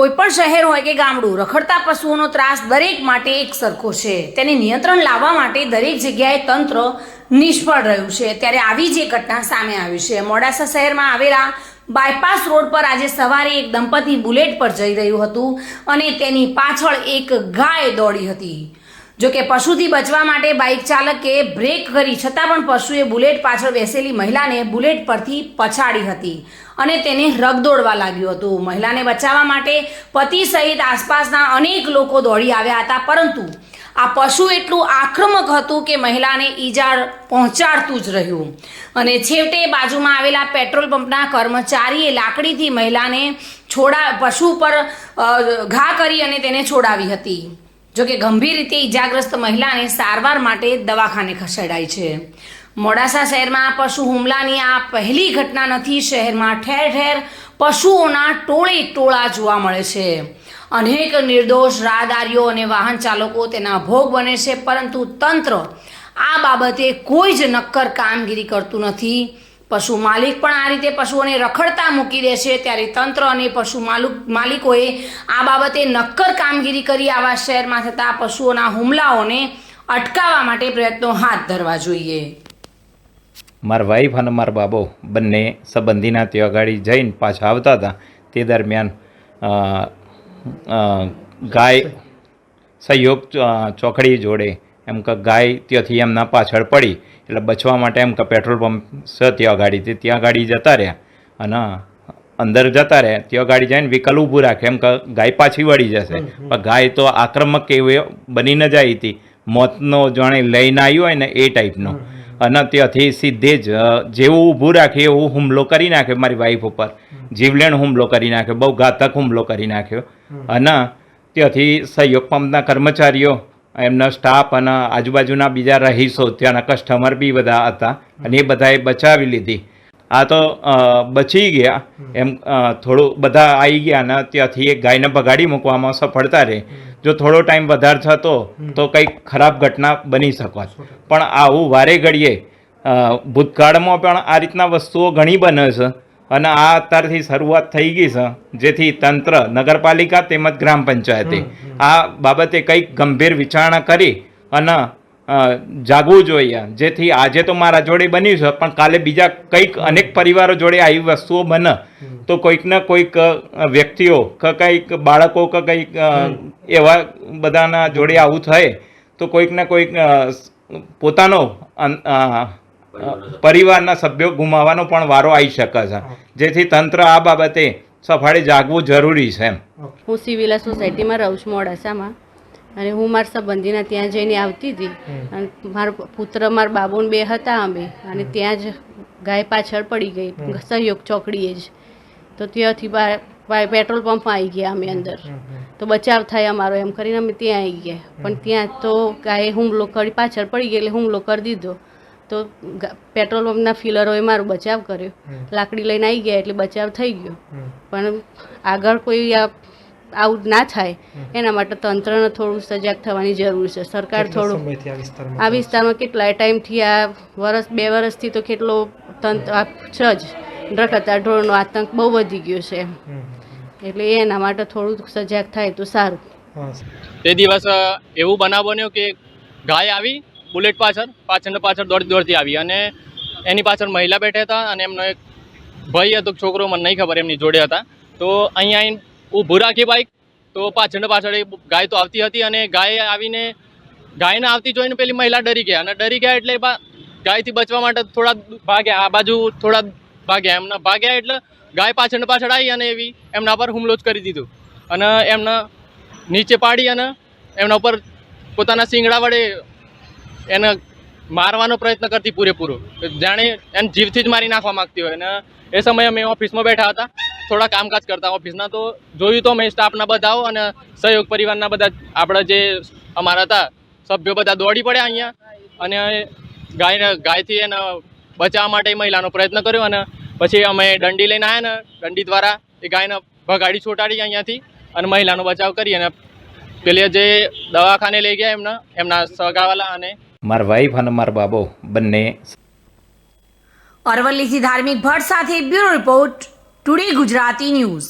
કોઈ પણ શહેર હોય કે ગામડું, રખડતા પશુઓનો ત્રાસ દરેક માટે એક સરખો છે. તેને નિયંત્રણ લાવવા માટે દરેક જગ્યાએ તંત્ર નિષ્ફળ રહ્યું છે. ત્યારે આવી જ એક ઘટના સામે આવી છે. મોડાસા શહેરમાં આવેલા બાયપાસ રોડ પર આજે સવારે એક દંપતી બુલેટ પર જઈ રહ્યું હતું અને તેની પાછળ એક ગાય દોડી હતી. જો કે પશુથી બચવા માટે બાઇક ચાલકે બ્રેક કરી છતાં પણ પશુએ બુલેટ પાછળ બેસેલી મહિલાને બુલેટ પરથી પછાડી હતી અને તેને રગદોડવા લાગ્યું હતું. મહિલાને બચાવવા માટે પતિ સહિત આસપાસના અનેક લોકો દોડી આવ્યા હતા, પરંતુ આ પશુ એટલું આક્રમક હતું કે મહિલાને ઈજા પહોંચાડતું જ રહ્યું. અને છેવટે બાજુમાં આવેલા પેટ્રોલ પંપના કર્મચારીએ લાકડીથી મહિલાને છોડા, પશુ પર ઘા કરી અને તેને છોડાવી હતી. જોકે ગંભીર રીતે ઈજાગ્રસ્ત મહિલાને સારવાર માટે દવાખાને ખસેડાઈ છે. મોડાસા શહેરમાં પશુ હુમલાની આ પહેલી ઘટના નથી, શહેરમાં ઠેર ઠેર પશુઓના ટોળે ટોળા જોવા મળે છે. અનેક નિર્દોષ રાહદારીઓ અને વાહન ચાલકો તેના ભોગ બને છે, પરંતુ તંત્ર આ બાબતે કોઈ જ નક્કર કામગીરી કરતું નથી. પશુ માલિક પણ આ રીતે પશુઓને રખડતા મૂકી દે છે ત્યારે તંત્ર અને પશુ માલિક માલિકોએ આ બાબતે નક્કર કામગીરી કરી આવા શહેરમાં થતા પશુઓના હુમલાઓને અટકાવવા માટે પ્રયત્નો હાથ ધરવા જોઈએ. મારા વાઈફ અને મારા બાબો બંને સંબંધીના ત્યાં ગાડી જઈને પાછા આવતા હતા. તે દરમિયાન ગાય સહયોગ ચોકડી જોડે એમ કે ગાય ત્યાંથી એમના પાછળ પડી. એટલે બચવા માટે એમ કે પેટ્રોલ પંપ છે ત્યાં ગાડી ત્યાં ગાડી જતા રહ્યા. અને અંદર જતા રહે ત્યાં ગાડી ને વિકલ ઊભું રાખે. એમ કે ગાય પાછી વળી જશે. પણ ગાય તો આક્રમક એવી બની ન જાય હતી. મોતનો જાણે લઈને આવ્યો હોય ને એ ટાઈપનો. અને ત્યાંથી સીધે જ જેવું ઊભું રાખે એવું હુમલો કરી નાખ્યો મારી વાઈફ ઉપર. જીવલેણ હુમલો કરી નાખ્યો. બહુ ઘાતક હુમલો કરી નાખ્યો. અને ત્યાંથી સહયોગ પંપના કર્મચારીઓ એમના સ્ટાફ અને આજુબાજુના બીજા રહીશો ત્યાંના કસ્ટમર બી બધા હતા અને એ બધાએ બચાવી લીધી. આ તો બચી ગયા. એમ થોડું બધા આવી ગયા અને ત્યાંથી એક ગાયને ભગાડી મૂકવામાં સફળતા રહે. જો થોડો ટાઈમ વધારે થતો તો કંઈક ખરાબ ઘટના બની શકત પણ આવું વારે ઘડીએ ભૂતકાળમાં પણ આ રીતના વસ્તુઓ ઘણી બને છે. અને આ અત્યારથી શરૂઆત થઈ ગઈ છે જેથી તંત્ર નગરપાલિકા તેમજ ગ્રામ પંચાયતે આ બાબતે કંઈક ગંભીર વિચારણા કરી અને જાગવું જોઈએ. જેથી આજે તો મારા જોડે બન્યું છે પણ કાલે બીજા કંઈક અનેક પરિવારો જોડે આવી વસ્તુઓ બને. તો કોઈક ને કોઈક વ્યક્તિઓ કે કંઈક બાળકો કે કંઈક એવા બધાના જોડે આવું થાય. તો કોઈક ને કોઈક પોતાનો પરિવારના સભ્યો. ગુમાવવાનો પણ વારો આવી શકે છે. જેથી તંત્ર આ બાબતે સફાળે જાગવું જરૂરી છે એમ. હું સિવિલા સોસાયટીમાં રહું છું મોડાસામાં. અને હું મારા સંબંધીના ત્યાં જઈને આવતી હતી. અને મારો પુત્ર મારા બાબુન બે હતા અમે. અને ત્યાં જ ગાય પાછળ પડી ગઈ. સહયોગ ચોકડીએ જ. તો ત્યાંથી પેટ્રોલ પંપ આવી ગયા અમે અંદર. તો બચાવ થાય અમારો એમ કરીને અમે ત્યાં આવી ગયા. પણ ત્યાં તો ગાયે હુમલો કરી પાછળ પડી ગઈ એટલે હુમલો કરી દીધો. તો પેટ્રોલ પંપના ફિલરોએ મારો બચાવ કર્યો. લાકડી લઈને આવી ગયા એટલે બચાવ થઈ ગયો. પણ આગળ કોઈ આ આવું ના થાય. એના માટે તંત્રને થોડું સજાગ થવાની જરૂર છે. સરકાર થોડું આ વિસ્તારમાં આ કેટલાય ટાઈમથી આ વરસ બે વર્ષથી તો કેટલો તંત્ર છે જ રખડતા ઢોરનો આતંક બહુ વધી ગયો છે. એમ એટલે એના માટે થોડું સજાગ થાય તો સારું. તે દિવસ એવું બનાવ બન્યો કે ગાય આવી બુલેટ પાછળ પાછળ ને પાછળ દોડતી દોડતી આવી. અને એની પાછળ મહિલા બેઠા હતા અને એમનો એક ભાઈ હતો, છોકરો, મને નહીં ખબર એમની જોડે હતા. તો અહીંયા ઊભું રાખી બાઈક તો પાછળ ને પાછળ ગાય તો આવતી હતી અને ગાય આવીને, ગાયને આવતી જોઈને પેલી મહિલા ડરી ગયા. અને ડરી ગયા એટલે ગાયથી બચવા માટે થોડા ભાગ્યા, આ બાજુ થોડા ભાગ્યા. એમના ભાગ્યા એટલે ગાય પાછળ પાછળ આવી અને એવી એમના પર હુમલો જ કરી દીધો. અને એમના નીચે પાડી અને એમના ઉપર પોતાના શિંગડા વડે એને મારવાનો પ્રયત્ન કરતી પૂરેપૂરો. જાણે એને જીવથી જ મારી નાખવા માગતી હોય. અને એ સમયે અમે ઓફિસમાં બેઠા હતા. થોડા કામકાજ કરતા ઓફિસના. તો જોયું તો મેં સ્ટાફના બધાઓ અને સહયોગ પરિવારના બધા આપણા જે અમારા હતા, સભ્યો બધા દોડી પડ્યા અહીંયા. અને ગાયને, ગાયથી એને બચાવવા માટે મહિલાનો પ્રયત્ન કર્યો અને પછી અમે દંડી લઈને આવ્યા ને, દંડી દ્વારા એ ગાયને ભગાડી છોટાડી અહીંયાથી અને મહિલાનો બચાવ કરી અને પેલી જે દવાખાને લઈ ગયા એમના એમના સગાવાલા અને મારા વાઈફ અને મારા બાબો બંને અરવલ્લીથી ધાર્મિક ભટ્ટ સાથે bureau report, today Gujarati news.